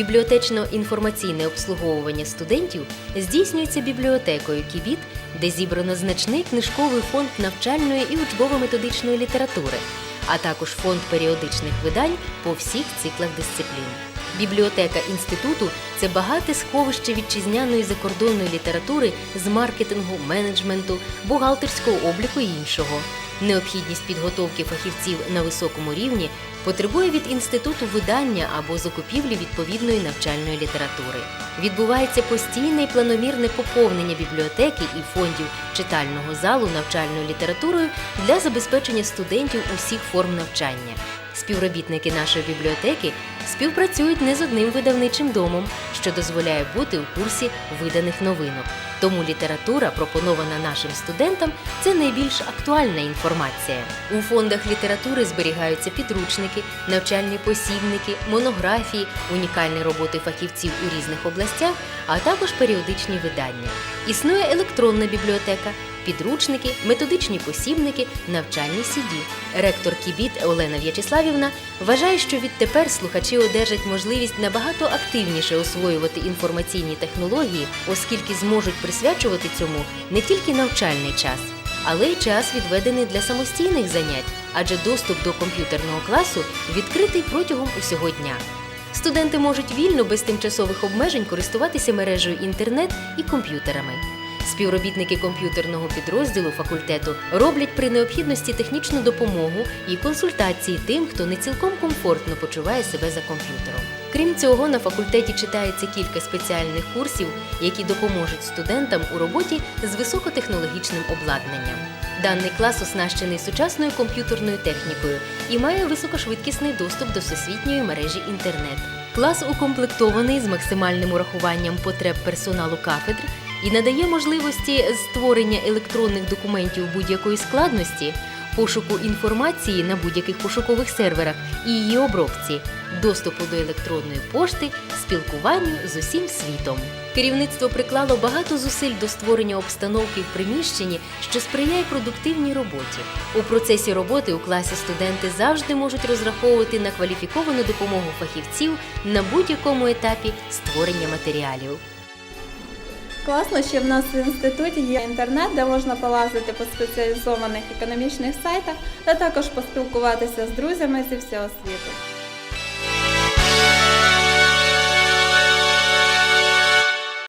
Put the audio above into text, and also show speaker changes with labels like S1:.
S1: Бібліотечно-інформаційне обслуговування студентів здійснюється бібліотекою Кібіт, де зібрано значний книжковий фонд навчальної і учбово-методичної літератури, а також фонд періодичних видань по всіх циклах дисциплін. Бібліотека інституту це багате сховище вітчизняної закордонної літератури з маркетингу, менеджменту, бухгалтерського обліку і іншого. Необхідність підготовки фахівців на високому рівні потребує від інституту видання або закупівлі відповідної навчальної літератури. Відбувається постійне і планомірне поповнення бібліотеки і фондів читального залу навчальною літературою для забезпечення студентів усіх форм навчання. Співробітники нашої бібліотеки співпрацюють не з одним видавничим домом, що дозволяє бути у курсі виданих новинок. Тому література, пропонована нашим студентам, це найбільш актуальна інформація. У фондах літератури зберігаються підручники, навчальні посібники, монографії, унікальні роботи фахівців у різних областях, а також періодичні видання. Існує електронна бібліотека, підручники, методичні посібники, навчальні CD. Ректор Кібіт Олена В'ячеславівна вважає, що відтепер слухачі одержать можливість набагато активніше освоювати інформаційні технології, оскільки зможуть присвячувати цьому не тільки навчальний час, але й час відведений для самостійних занять, адже доступ до комп'ютерного класу відкритий протягом усього дня. Студенти можуть вільно без тимчасових обмежень користуватися мережею інтернет і комп'ютерами. Співробітники комп'ютерного підрозділу факультету роблять при необхідності технічну допомогу і консультації тим, хто не цілком комфортно почуває себе за комп'ютером. Крім цього, на факультеті читається кілька спеціальних курсів, які допоможуть студентам у роботі з високотехнологічним обладнанням. Даний клас оснащений сучасною комп'ютерною технікою і має високошвидкісний доступ до всесвітньої мережі інтернет. Клас укомплектований з максимальним урахуванням потреб персоналу кафедр і надає можливості створення електронних документів будь-якої складності, пошуку інформації на будь-яких пошукових серверах і її обробці, доступу до електронної пошти, спілкуванню з усім світом. Керівництво приклало багато зусиль до створення обстановки в приміщенні, що сприяє продуктивній роботі. У процесі роботи у класі студенти завжди можуть розраховувати на кваліфіковану допомогу фахівців на будь-якому етапі створення матеріалів.
S2: Класно, що в нас в інституті є інтернет, де можна полазити по спеціалізованих економічних сайтах, та також поспілкуватися з друзями зі всього світу.